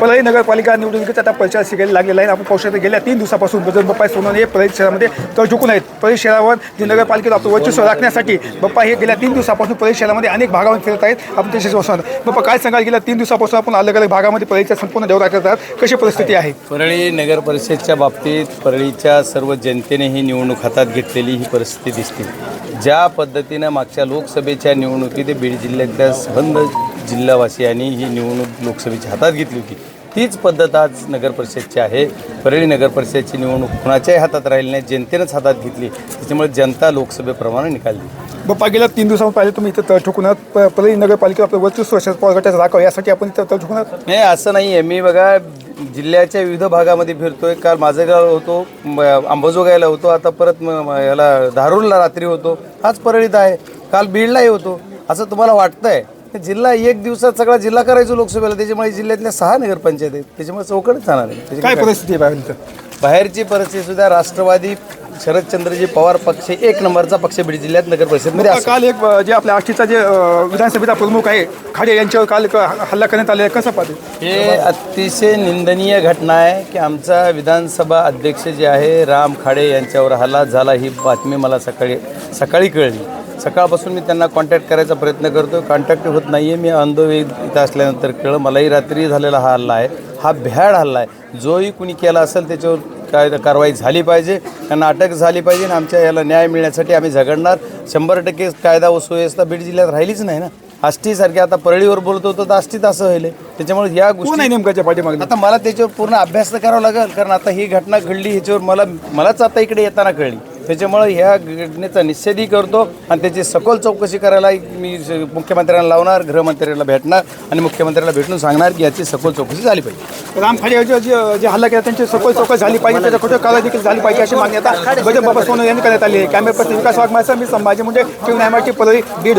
परळी नगरपालिका निवडणुकीचा आता प्रचार शिकायला लागलेला आहे आपण पाहू शकतो गेल्या तीन दिवसापासून बजरंग बप्पा सोनवणे हे परळी शहरामध्ये तर झुकून आहेत. परळी शहरावर जे नगरपालिकेचं आपलं वर्चस्व राखण्यासाठी बप्पा हे गेल्या तीन दिवसापासून परळी शहरामध्ये अनेक भागावर फिरत आहेत. आपण त्याच्याशी बप्पा काय सांगाल? गेल्या तीन दिवसापासून आपण अलग अलग भागामध्ये परळीच्या संपूर्ण देव राखत आहात. कशी परिस्थिती आहे? परळी नगर परिषदच्या बाबतीत परळीच्या सर्व जनतेने ही निवडणूक हातात घेतलेली ही परिस्थिती दिसते. ज्या पद्धतीनं मागच्या लोकसभेच्या निवडणुकीत बीड जिल्ह्यातल्या संबंध जिल्हावासियांनी ही निवडणूक लोकसभेची हातात घेतली होती. तीच पद्धत आज नगर परिषदची आहे. परळी नगर परिषदची निवडणूक कुणाच्याही हातात राहिली नाही जनतेनंच हातात घेतली. त्याच्यामुळे जनता लोकसभेप्रमाणे निकालली बाप्पा गेल्या तीन दिवसांपासून पाहिजे तुम्ही इथं तळ ठोकून परळी नगरपालिकेवर आपलं वर्चस्व शरद पवार गटाचं राखावं यासाठी आपण इथं तळ ठोकून नाही असं नाही आहे. मी बघा जिल्ह्याच्या विविध भागामध्ये फिरतोय. काल माझं गाव होतो अंबाजोगाईला होतो. आता परत याला धारूरला रात्री होतो. आज परळीत आहे. काल बीडलाही होतो. असं तुम्हाला वाटतंय? जिल्हा एक दिवसात सगळा जिल्हा करायचो लोकसभेला. त्याच्यामुळे जिल्ह्यातल्या सहा नगरपंचायत आहेत. त्याच्यामुळे चौकडच जाणार आहे. त्याची काय काय- परिस्थिती आहे बाहेरची परिस्थिती सुद्धा राष्ट्रवादी शरदचंद्रजी पवार पक्ष एक नंबरचा पक्ष बीड जिल्ह्यात नगर परिषदमध्ये असेल काल एक अ, जे आपल्या आष्टीचा जे अ, विधानसभेचा प्रमुख आहे खाडे यांच्यावर काल एक हल्ला करण्यात आला आहे. कसं पाहते? हे अतिशय निंदनीय घटना आहे की आमचा विधानसभा अध्यक्ष जे आहे राम खाडे यांच्यावर हल्ला झाला ही बातमी मला सकाळी सकाळी कळली. सकाळपासून मी त्यांना कॉन्टॅक्ट करायचा प्रयत्न करतो कॉन्टॅक्ट होत नाही आहे मी अंधवे इथं असल्यानंतर कळलं मलाही रात्री झालेला हा हल्ला आहे. हा भ्याड हल्ला आहे. जोही कुणी केला असेल त्याच्यावर काय कारवाई झाली पाहिजे त्यांना अटक झाली पाहिजे आणि आमच्या याला न्याय मिळण्यासाठी आम्ही झगडणार. शंभर टक्के कायदा व सुव्यवस्था बीड जिल्ह्यात राहिलीच नाही ना. आष्टीसारखी आता परळीवर बोलतो होतो तर आष्टीत असं व्हायले. त्याच्यामुळे या गोष्टी आहे नेमकाच्या पाठीमागे? आता मला त्याच्यावर पूर्ण अभ्यास तर करावा लागेल कारण आता ही घटना घडली ह्याच्यावर मला मलाच आता इकडे येताना कळली. त्याच्यामुळे ह्या घटनेचा निषेधही करतो आणि त्याची सखोल चौकशी करायला मी मुख्यमंत्र्यांना लावणार गृहमंत्र्याला भेटणार आणि मुख्यमंत्र्याला भेटून सांगणार की याची सखोल चौकशी झाली पाहिजे. राम खाडे जे जे हल्ला केला त्यांची सखोल चौकशी झाली पाहिजे त्याच्या खोटे काला देखील झाली पाहिजे अशी मागणी आता बजरंग बाबा सोनं यांनी करण्यात आली आहे. कॅमेरा विकास वाघमाचा मी संभाजी म्हणजे टीव्ही नायमाटी परळी बीड.